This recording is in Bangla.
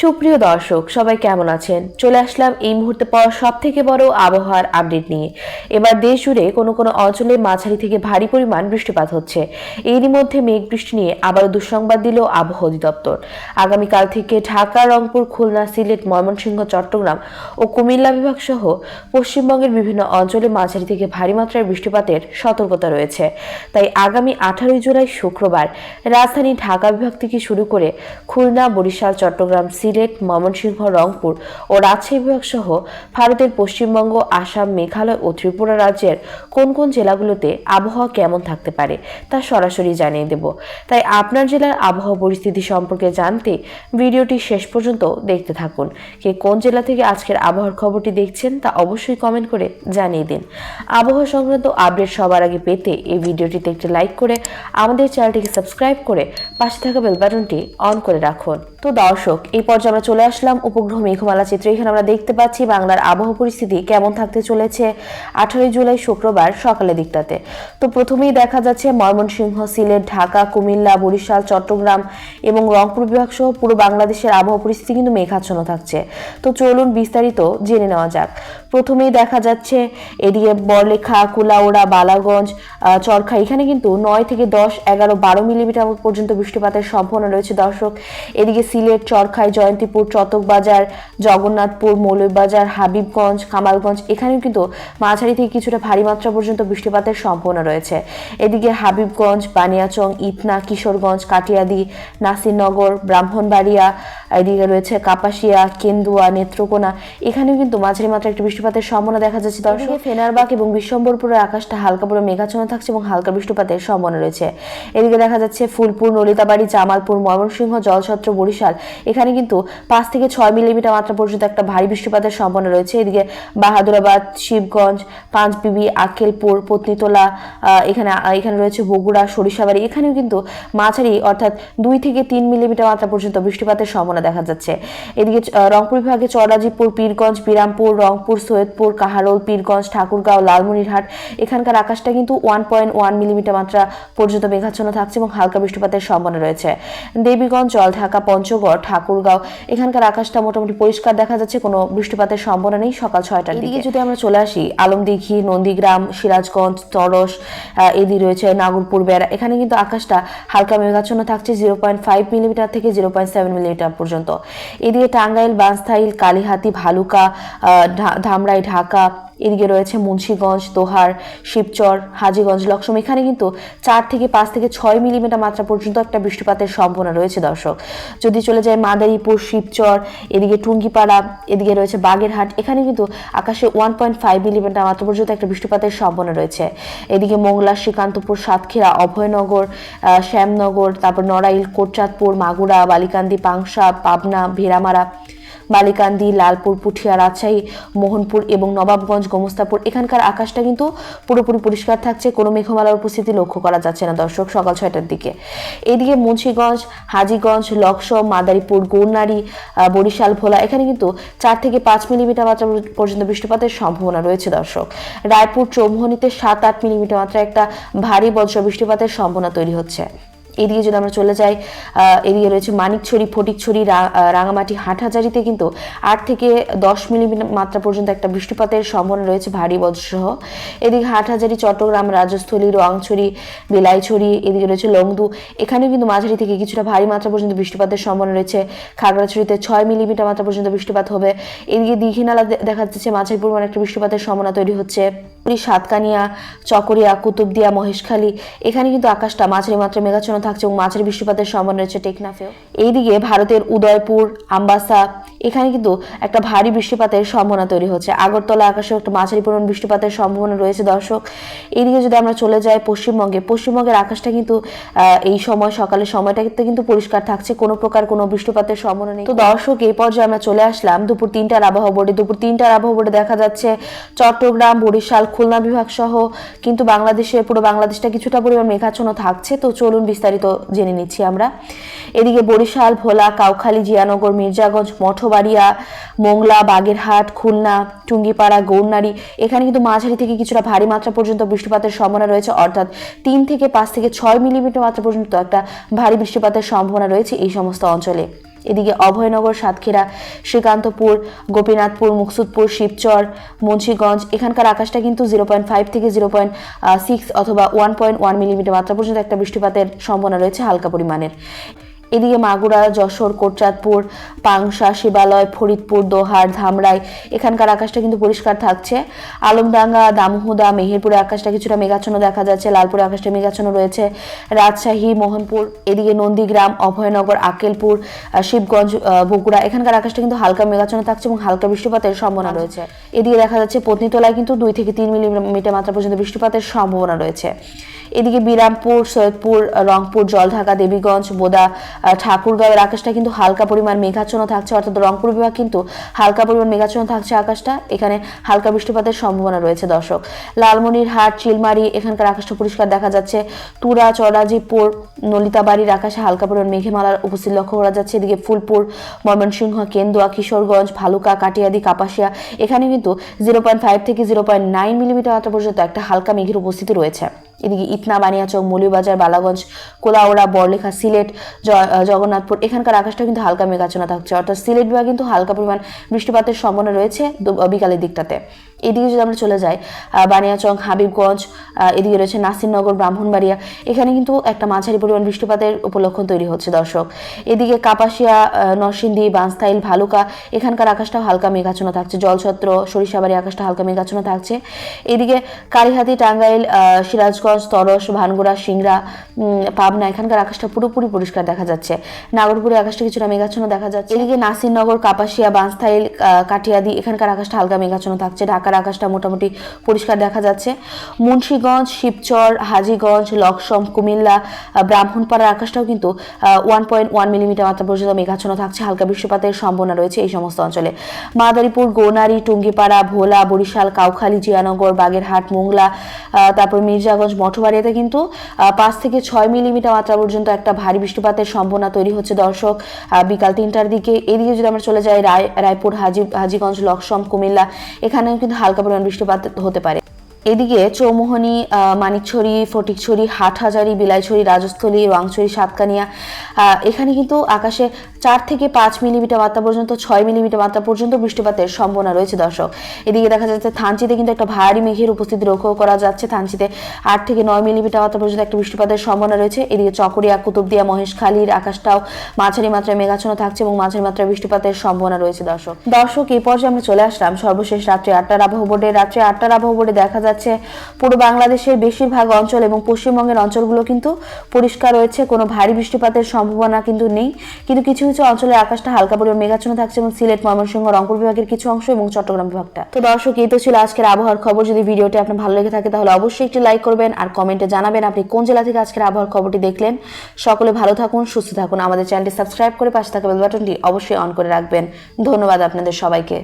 সুপ্রিয় দর্শক, সবাই কেমন আছেন? চলে আসলাম এই মুহূর্তে পাওয়া সব থেকে বড় আবহাওয়ার আপডেট নিয়ে। এবার দেশ জুড়ে কোনো কোনো অঞ্চলে মাঝারি থেকে ভারী পরিমাণ বৃষ্টিপাত হচ্ছে। এরই মধ্যে মেঘ বৃষ্টি নিয়ে আবারও দুঃসংবাদ দিল আবহাওয়া অধিদপ্তর। আগামীকাল থেকে ঢাকা, রংপুর, খুলনা, সিলেট, ময়মনসিংহ, চট্টগ্রাম ও কুমিল্লা বিভাগ সহ পশ্চিমবঙ্গের বিভিন্ন অঞ্চলে মাঝারি থেকে ভারী মাত্রায় বৃষ্টিপাতের সতর্কতা রয়েছে। তাই আগামী আঠারোই জুলাই শুক্রবার রাজধানী ঢাকা বিভাগ থেকে শুরু করে খুলনা, বরিশাল, চট্টগ্রাম সিলেট, ময়মনসিংহ, রংপুর ও রাজশাহী বিভাগ সহ ভারতের পশ্চিমবঙ্গ, আসাম, মেঘালয় ও ত্রিপুরা রাজ্যের কোন কোন জেলাগুলোতে আবহাওয়া কেমন থাকতে পারে তা সরাসরি জানিয়ে দেব। তাই আপনার জেলার আবহাওয়া পরিস্থিতি সম্পর্কে জানতে ভিডিওটি শেষ পর্যন্ত দেখতে থাকুন। কে কোন জেলা থেকে আজকের আবহাওয়ার খবরটি দেখছেন তা অবশ্যই কমেন্ট করে জানিয়ে দিন। আবহাওয়া সংক্রান্ত আপডেট সবার আগে পেতে এই ভিডিওটিতে একটি লাইক করে আমাদের চ্যানেলটিকে সাবস্ক্রাইব করে পাশে থাকা বেল বাটনটি অন করে রাখুন। তো দর্শক, এই পর্যায়ে আমরা চলে আসলাম উপগ্রহ মেঘমালা চিত্র। এখানে আমরা দেখতে পাচ্ছি বাংলার আবহাওয়া পরিস্থিতি কেমন থাকতে চলেছে আঠারোই জুলাই শুক্রবার সকালের দিকটাতে। তো প্রথমেই দেখা যাচ্ছে ময়মনসিংহ, সিলেট, ঢাকা, কুমিল্লা, বরিশাল, চট্টগ্রাম এবং রংপুর বিভাগ সহ পুরো বাংলাদেশের আবহাওয়া পরিস্থিতি কিন্তু মেঘাচ্ছন্ন থাকছে। তো চলুন বিস্তারিত জেনে নেওয়া যাক। প্রথমেই দেখা যাচ্ছে এদিকে বরলেখা, কুলাউড়া, বালাগঞ্জ চরখা, এখানে কিন্তু নয় থেকে দশ, এগারো, বারো মিলিমিটার পর্যন্ত বৃষ্টিপাতের সম্ভাবনা রয়েছে দর্শক। এদিকে সিলেট চরখাই জয়ন্তীপুর চতকবাজার জগন্নাথপুর মৌলভীবাজার হাবিবগঞ্জ কামালগঞ্জ এখানেও কিন্তু মাঝারি থেকে কিছুটা ভারী মাত্রা পর্যন্ত বৃষ্টিপাতের সম্ভাবনা রয়েছে। এদিকে হাবিবগঞ্জ বানিয়াচং ইতনা কিশোরগঞ্জ কাটিয়াদি নাসিরনগর ব্রাহ্মণবাড়িয়া এদিকে রয়েছে কাপাসিয়া কেন্দুয়া নেত্রকোনা এখানেও কিন্তু মাঝারি মাত্রা একটি বৃষ্টিপাতের সম্ভাবনা দেখা যাচ্ছে। দর্শক ফেনারবাগ এবং বিশ্বম্বরপুরের আকাশটা হালকা পুরো মেঘাচ্ছন্ন থাকছে এবং হালকা বৃষ্টিপাতের সম্ভাবনা রয়েছে। এদিকে দেখা যাচ্ছে ফুলপুর নলিতাবাড়ি জামালপুর ময়মনসিংহ জলছত্র বরিশাল এখানে কিন্তু পাঁচ থেকে ছয় মিলিমিটার মাত্রা পর্যন্ত একটা ভারী বৃষ্টিপাতের সম্ভাবনা রয়েছে। এদিকে বাহাদুরাবাদ, শিবগঞ্জ, পাঁচবিবি আকেলপুর পত্নীতলা এখানে এখানে রয়েছে বগুড়া, সরিষাবাড়ি। এখানেও কিন্তু মাঝারি অর্থাৎ দুই থেকে তিন মিলিমিটার মাত্রা পর্যন্ত বৃষ্টিপাতের সম্ভাবনা দেখা যাচ্ছে। এদিকে রংপুর বিভাগে চরাজিপুর, পীরগঞ্জ, বিরামপুর, রংপুর, সৈয়দপুর, কাহারোল, পীরগঞ্জ, ঠাকুরগাঁও, লালমনিরহাট, এখানকার আকাশটা কিন্তু ওয়ান পয়েন্ট ওয়ান মিলিমিটার মাত্রা পর্যন্ত মেঘাচ্ছন্ন থাকছে এবং হালকা বৃষ্টিপাতের সম্ভাবনা রয়েছে। দেবীগঞ্জ, জলঢাকা, পঞ্চগড়, ঠাকুরগাঁও এখানকার আকাশটা মোটামুটি পরিষ্কার দেখা যাচ্ছে কোনো বৃষ্টিপাতের সম্ভাবনা নেই। সকাল ছয়টার দিকে। যদি আমরা চলে আসি আলমদিঘি নন্দীগ্রাম সিরাজগঞ্জ তরস এদিকে রয়েছে নাগরপুর বেড়া। এখানে কিন্তু আকাশটা হালকা মেঘাচ্ছন্ন থাকছে জিরো পয়েন্ট ফাইভ মিলিমিটার থেকে জিরো পয়েন্ট সেভেন মিলিমিটার পর্যন্ত। এদিকে টাঙ্গাইল বাঁশথাইল কালীহাতি ভালুকা ধামরাই ঢাকা এদিকে রয়েছে মুন্সীগঞ্জ, দোহার, শিবচর, হাজিগঞ্জ লক্ষ্মণ এখানে কিন্তু চার থেকে পাঁচ থেকে ছয় মিলিমিটার মাত্রা পর্যন্ত একটা বৃষ্টিপাতের সম্ভাবনা রয়েছে, দর্শক। যদি চলে যায় মাদারীপুর, শিবচর, এদিকে টুঙ্গিপাড়া, এদিকে রয়েছে বাগেরহাট, এখানে কিন্তু আকাশে ওয়ান পয়েন্ট ফাইভ মিলিমিটার মাত্রা পর্যন্ত একটা বৃষ্টিপাতের সম্ভাবনা রয়েছে। এদিকে মোংলা, শ্রীকান্তপুর, সাতক্ষীরা, অভয়নগর শ্যামনগর, তারপর নড়াইল, কোটচাঁদপুর, মাগুরা, বালিকান্দি, পাংশা, পাবনা, ভেড়ামারা বালিকান্দি লালপুর পুঠিয়া রাজশাহী মোহনপুর এবং নবাবগঞ্জ গোমস্তাপুর। এখানকার আকাশটা কিন্তু পুরোপুরি পরিষ্কার থাকছে কোনো মেঘমালার উপস্থিতি লক্ষ্য করা যাচ্ছে না দর্শক সকাল ছয়টার দিকে। এদিকে মুন্সীগঞ্জ হাজীগঞ্জ লক্ষ্য মাদারীপুর গৌরনারী আহ, বরিশাল ভোলা এখানে কিন্তু চার থেকে পাঁচ মিলিমিটার মাত্রা পর্যন্ত বৃষ্টিপাতের সম্ভাবনা রয়েছে দর্শক। রায়পুর চৌমোহনীতে সাত আট মিলিমিটার মাত্রা একটা ভারী বজ্র বৃষ্টিপাতের সম্ভাবনা তৈরি হচ্ছে। এদিকে যদি আমরা চলে যাই এদিকে রয়েছে মানিকছড়ি, ফটিকছড়ি রাঙামাটি, হাটহাজারিতে কিন্তু আট থেকে দশ মিলিমিটার মাত্রা পর্যন্ত একটা বৃষ্টিপাতের সম্ভাবনা রয়েছে ভারী বজ্রসহ। এদিকে হাটহাজারি, চট্টগ্রাম, রাজস্থলী রোয়াংছড়ি বিলাইছড়ি, এদিকে রয়েছে লংদু। এখানেও কিন্তু মাঝারি থেকে কিছুটা ভারী মাত্রা পর্যন্ত বৃষ্টিপাতের সম্ভাবনা রয়েছে। খাগড়াছড়িতে ছয় মিলিমিটার মাত্রা পর্যন্ত বৃষ্টিপাত হবে। এদিকে দীঘিনালা দেখা যাচ্ছে মাঝারি পরিমাণ একটা বৃষ্টিপাতের সম্ভাবনা তৈরি হচ্ছে। পুরী, সাতকানিয়া, চকরিয়া, কুতুবদিয়া, মহেশখালী, এখানে কিন্তু আকাশটা মাঝারি মাত্রা মেঘাচ্ছন্ন থাকছে এবং মাঝারি বৃষ্টিপাতের সম্ভাবনা রয়েছে টেকনাফেও। এইদিকে ভারতের উদয়পুর, আম্বাসা, এখানে কিন্তু একটা ভারী বৃষ্টিপাতের সম্ভাবনা তৈরি হচ্ছে। আগরতলা আকাশে একটা মাঝারি পরিমাণ বৃষ্টিপাতের সম্ভাবনা রয়েছে, দর্শক। এইদিকে যদি আমরা চলে যাই পশ্চিমবঙ্গে, পশ্চিমবঙ্গের আকাশটা কিন্তু এই সময় সকালের সময়টাতে কিন্তু পরিষ্কার থাকছে। কোনো প্রকার কোনো বৃষ্টিপাতের সম্ভাবনা নেই। তো দর্শক, এই পর্যায়ে আমরা চলে আসলাম দুপুর তিনটার আবহাওয়া বোর্ডে। দুপুর তিনটার আবহাওয়া বোর্ডে দেখা যাচ্ছে চট্টগ্রাম, বরিশাল, খুলনা বিভাগ সহ কিন্তু বাংলাদেশে, পুরো বাংলাদেশটা কিছুটা পরিমাণ মেঘাচ্ছন্ন থাকছে। তো চলুন বিস্তারিত জেনে নিচ্ছি আমরা। এদিকে বরিশাল, ভোলা, কাউখালী, জিয়ানগর, মির্জাগঞ্জ, মঠবাড়িয়া, মোংলা, বাগেরহাট, খুলনা, টুঙ্গিপাড়া গৌরনারী এখানে কিন্তু মাঝারি থেকে কিছুটা ভারী মাত্রা পর্যন্ত বৃষ্টিপাতের সম্ভাবনা রয়েছে, অর্থাৎ তিন থেকে পাঁচ থেকে ছয় মিলিমিটার মাত্রা পর্যন্ত একটা ভারী বৃষ্টিপাতের সম্ভাবনা রয়েছে এই সমস্ত অঞ্চলে। এদিকে অভয়নগর, সাতক্ষীরা, শ্রীকান্তপুর, গোপীনাথপুর, মুকসুদপুর, শিবচর, মুন্সীগঞ্জ, এখানকার আকাশটা কিন্তু জিরো পয়েন্ট ফাইভ থেকে জিরো পয়েন্ট সিক্স অথবা ওয়ান পয়েন্ট ওয়ান মিলিমিটার মাত্রা পর্যন্ত একটা বৃষ্টিপাতের সম্ভাবনা রয়েছে হালকা পরিমাণের। এদিকে মাগুরা যশোর কোটচাঁদপুর পাংশা শিবালয় ফরিদপুর দোহার ধামরাই এখানকার আকাশটা কিন্তু পরিষ্কার থাকছে। আলমডাঙ্গা দামোহদা মেহেরপুরে আকাশটা কিছুটা মেঘাচ্ছন্ন দেখা যাচ্ছে লালপুরে আকাশটা মেঘাচ্ছন্ন রয়েছে। রাজশাহী মোহনপুর এদিকে নন্দীগ্রাম অভয়নগর আকেলপুর শিবগঞ্জ বগুড়া এখানকার আকাশটা কিন্তু হালকা মেঘাচ্ছন্ন থাকছে এবং হালকা বৃষ্টিপাতের সম্ভাবনা রয়েছে। এদিকে দেখা যাচ্ছে পত্নীতলায় কিন্তু দুই থেকে তিন মিলিমিটার মাত্রা পর্যন্ত বৃষ্টিপাতের সম্ভাবনা রয়েছে। এদিকে বিরামপুর সৈয়দপুর রংপুর জলঢাকা দেবীগঞ্জ বোদা ঠাকুরগাঁওয়ের আকাশটা কিন্তু হালকা পরিমাণ মেঘাচ্ছন্ন থাকছে, অর্থাৎ রংপুর বিভাগ কিন্তু হালকা পরিমাণ মেঘাচ্ছন্ন থাকছে আকাশটা। এখানে হালকা বৃষ্টিপাতের সম্ভাবনা রয়েছে, দর্শক। লালমনিরহাট, চিলমারি, এখানকার আকাশটা পরিষ্কার দেখা যাচ্ছে। তুরা চরাজিপুর নলিতাবাড়ির আকাশে হালকা পরিমাণ মেঘমালার উপস্থিত লক্ষ্য করা যাচ্ছে। এদিকে ফুলপুর, ময়মনসিংহ, কেন্দুয়া, কিশোরগঞ্জ, ভালুকা, কাটিয়াদি, কাপাসিয়া, এখানে কিন্তু জিরো পয়েন্ট ফাইভ থেকে জিরো পয়েন্ট নাইন মিলিমিটার মাত্রা পর্যন্ত একটা হালকা মেঘের উপস্থিতি রয়েছে। এদিকে ইতনা, বানিয়াচক মৌলবাজার বালাগঞ্জ, কোলাওড়া বড়লেখা সিলেট জগন্নাথপুর। এখানকার আকাশটা কিন্তু হালকা মেঘাচ্ছন্ন থাকছে অর্থাৎ সিলেট বিভাগ কিন্তু হালকা পরিমাণ বৃষ্টিপাতের সম্ভাবনা রয়েছে বিকালের দিকটাতে। এদিকে যদি আমরা চলে যাই বানিয়াচং হাবিবগঞ্জ এদিকে রয়েছে নাসিরনগর ব্রাহ্মণবাড়িয়া এখানে কিন্তু একটা মাঝারি পরিমাণ বৃষ্টিপাতের উপলক্ষণ তৈরি হচ্ছে দর্শক। এদিকে কাপাসিয়া আহ, নরসিংদী বাঁশতাইল ভালুকা এখানকার আকাশটাও হালকা মেঘাচ্ছন্ন থাকছে জলছত্র সরিষাবাড়ি আকাশটা হালকা মেঘাচ্ছন্ন থাকছে। এদিকে কালীহাতি টাঙ্গাইল সিরাজগঞ্জ তরস ভানগুড়া উম, পাবনা এখানকার আকাশটা পুরোপুরি পরিষ্কার দেখা যাচ্ছে। নাগরপুরে আকাশটা কিছুটা মেঘাচ্ছন্ন দেখা যাচ্ছে। এদিকে নাসিরনগর কাপাসিয়া বাঁশতাইল কাটিয়াদি এখানকার আকাশটা হালকা মেঘাচ্ছন্ন থাকছে। ঢাকার আকাশটা মোটামুটি পরিষ্কার দেখা যাচ্ছে। মুন্সীগঞ্জ, শিবচর, হাজীগঞ্জ, লকসম, কুমিল্লা ব্রাহ্মণপাড়ার আকাশটাও কিন্তু ওয়ান পয়েন্ট ওয়ান মিলিমিটার মাত্রা পর্যন্ত মেঘাচ্ছন্ন থাকছে। হালকা বৃষ্টিপাতের সম্ভাবনা রয়েছে এই সমস্ত অঞ্চলে। মাদারীপুর, গৌনারি, টুঙ্গিপাড়া, ভোলা, বরিশাল, কাউখালী, জিয়ানগর, বাগেরহাট, মোংলা তারপর মির্জাগঞ্জ, মঠবাড়িয়াতে কিন্তু পাঁচ থেকে ছয় মিলিমিটার মাত্রা পর্যন্ত একটা ভারী বৃষ্টিপাতের সম্ভাবনা তৈরি হচ্ছে দর্শক। বিকাল তিনটার দিকে। এদিকে যদি আমরা চলে যাই, রায়, রায়পুর, হাজি, হাজিগঞ্জ, লকসম, কুমিল্লা, এখানেও কিন্তু হালকা পরিমাণ বৃষ্টিপাত হতে পারে। এদিকে চৌমোহনী মানিকছড়ি, ফটিকছড়ি, হাটহাজারি, বিলাইছড়ি, রাজস্থলী, রংছড়ি, সাতকানিয়া এখানে কিন্তু আকাশে চার থেকে পাঁচ মিলিমিটার মাত্রা পর্যন্ত, ছয় মিলিমিটার মাত্রা পর্যন্ত বৃষ্টিপাতের সম্ভাবনা রয়েছে, দর্শক। এদিকে দেখা যাচ্ছে থানচিতে কিন্তু একটা ভারী মেঘের উপস্থিতি লক্ষ্য করা যাচ্ছে। থানচিতে আট থেকে নয় মিলিমিটার মাত্রা পর্যন্ত একটা বৃষ্টিপাতের সম্ভাবনা রয়েছে। এদিকে চকরিয়া, কুতুবদিয়া, মহেশখালীর আকাশটাও মাঝারি মাত্রায় মেঘাচ্ছন্ন থাকছে এবং মাঝারি মাত্রায় বৃষ্টিপাতের সম্ভাবনা রয়েছে, দর্শক। দর্শক, এই পর্যায়ে আমরা চলে আসলাম সর্বশেষ রাত্রে আটটার আবহাওয়া বোর্ডে রাত্রে আটটার আবহাওয়া বোর্ডে দেখা যাচ্ছে। পুরো বাংলাদেশের বেশিরভাগ অঞ্চল এবং পশ্চিমবঙ্গের অঞ্চলগুলো কিন্তু পরিষ্কার রয়েছে, কোনো ভারী বৃষ্টিপাতের সম্ভাবনা কিন্তু নেই। কিন্তু কিছু কিছু অঞ্চলের আকাশটা হালকা পরিমাণ মেঘাচ্ছন্ন থাকছে এবং সিলেট, ময়মনসিংহ, রংপুর বিভাগের কিছু অংশ এবং চট্টগ্রাম বিভাগটা। তো দর্শক, এই তো ছিল আজকের আবহাওয়ার খবর। যদি ভিডিওটি আপনার ভালো লেগে থাকে তাহলে অবশ্যই একটি লাইক করবেন আর কমেন্টে জানাবেন আপনি কোন জেলা থেকে আজকের আবহাওয়ার খবরটি দেখলেন। সকলে ভালো থাকুন, সুস্থ থাকুন। আমাদের চ্যানেলটি সাবস্ক্রাইব করে পাশে থাকা বেল বাটনটি অবশ্যই অন করে রাখবেন। ধন্যবাদ আপনাদের সবাইকে।